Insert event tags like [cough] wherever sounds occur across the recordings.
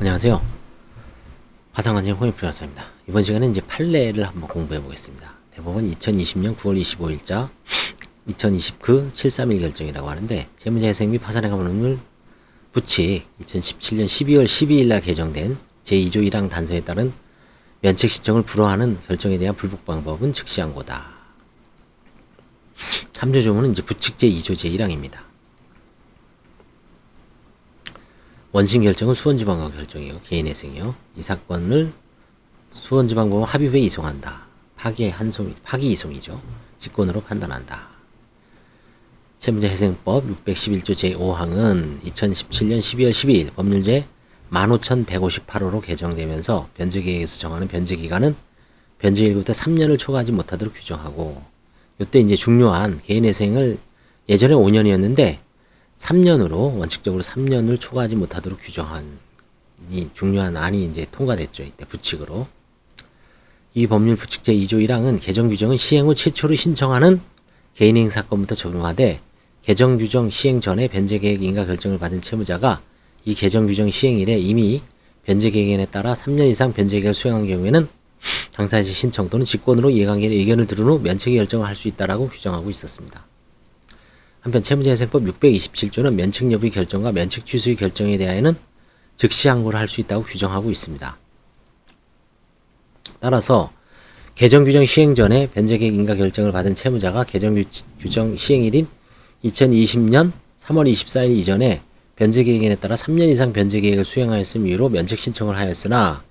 안녕하세요. 화상관심 홍익표현사입니다. 이번 시간에 이제 판례를 한번 공부해 보겠습니다. 대법원 2020년 9월 25일자 2029 731 결정이라고 하는데 재무자 회생 및 파산의 가문을 부칙 2017년 12월 12일 날 개정된 제2조 1항 단서에 따른 면책 신청을 불허하는 결정에 대한 불복 방법은 즉시 항고다. 3조 조문은 이제 부칙 제2조 제1항입니다. 원심 결정은 수원지방법 결정이요. 개인회생이요. 이 사건을 수원지방법원 합의부에 이송한다. 파기 한송, 파기 이송이죠. 직권으로 판단한다. 채무자회생법 611조 제5항은 2017년 12월 12일 법률제 15,158호로 개정되면서 변제계획에서 정하는 변제기간은 변제일부터 3년을 초과하지 못하도록 규정하고 이때 이제 중요한 개인회생을 예전에 5년이었는데 3년으로 원칙적으로 3년을 초과하지 못하도록 규정한 이 중요한 안이 이제 통과됐죠. 이때 부칙으로. 이 법률 부칙 제2조 1항은 개정 규정은 시행 후 최초로 신청하는 개인 행 사 건부터 적용하되 개정 규정 시행 전에 변제 계획 인가 결정을 받은 채무자가 이 개정 규정 시행일에 이미 변제 계획에 따라 3년 이상 변제 계획을 수행한 경우에는 당사자 신청 또는 직권으로 이해관계의 의견을 들은 후 면책 결정을 할 수 있다라고 규정하고 있었습니다. 한편 채무자회생법 627조는 면책 여부의 결정과 면책 취소의 결정에 대하여는 즉시 항고를 할 수 있다고 규정하고 있습니다. 따라서 개정 규정 시행 전에 변제계획 인가 결정을 받은 채무자가 개정 규- 규정 시행일인 2020년 3월 24일 이전에 변제계획에 따라 3년 이상 변제계획을 수행하였음 이유로 면책 신청을 하였으나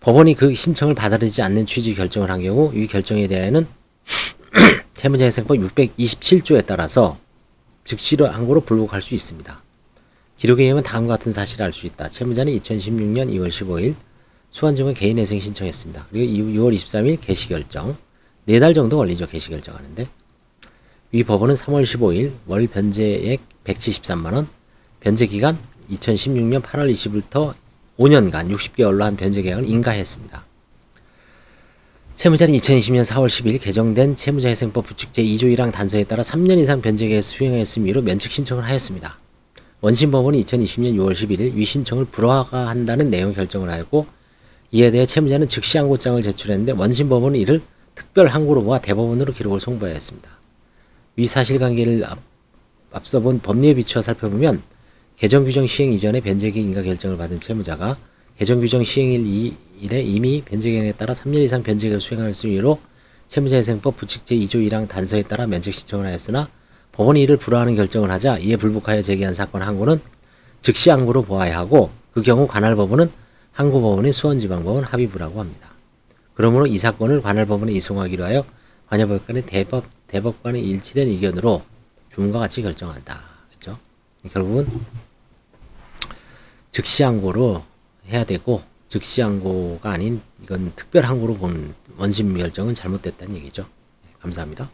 법원이 그 신청을 받아들이지 않는 취지 결정을 한 경우 이 결정에 대하여는 [clears throat] 채무자회생법 627조에 따라서 즉시로 항고로 불복할 수 있습니다. 기록에 의하면 다음과 같은 사실을 알 수 있다. 채무자는 2016년 2월 15일 수원지검에 개인회생 신청했습니다. 그리고 6월 23일 개시결정. 네달 정도 걸리죠. 개시결정하는데. 위 법원은 3월 15일 월 변제액 173만원, 변제기간 2016년 8월 20일부터 5년간 60개월로 한 변제계약을 인가했습니다. 채무자는 2020년 4월 10일 개정된 채무자회생법 부칙 제 2조 1항 단서에 따라 3년 이상 변제계획을 수행하였음 이유로 면책 신청을 하였습니다. 원심 법원은 2020년 6월 11일 위 신청을 불허한다는 내용 결정을 하였고 이에 대해 채무자는 즉시 항고장을 제출했는데 원심 법원은 이를 특별 항고로 모아 대법원으로 기록을 송부하였습니다. 위 사실관계를 앞, 앞서 본 법리에 비추어 살펴보면 개정 규정 시행 이전에 변제계획 인가 결정을 받은 채무자가 개정 규정 시행일 이- 일에 이미 변제계획에 따라 3년 이상 변제계획을 수행할 수 이유로 채무자회생법 부칙 제2조 1항 단서에 따라 면책 신청을 하였으나 법원이 이를 불허하는 결정을 하자 이에 불복하여 제기한 사건 항고는 즉시 항고로 보아야 하고 그 경우 관할 법원은 항고 법원인 수원지방법원 합의부라고 합니다. 그러므로 이 사건을 관할 법원에 이송하기로 하여 관여법관의 대법 대법관의 일치된 의견으로 주문과 같이 결정한다. 그렇죠? 결국은 즉시 항고로 해야 되고 즉시 항고가 아닌 이건 특별 항고로 본 원심 결정은 잘못됐다는 얘기죠. 네, 감사합니다.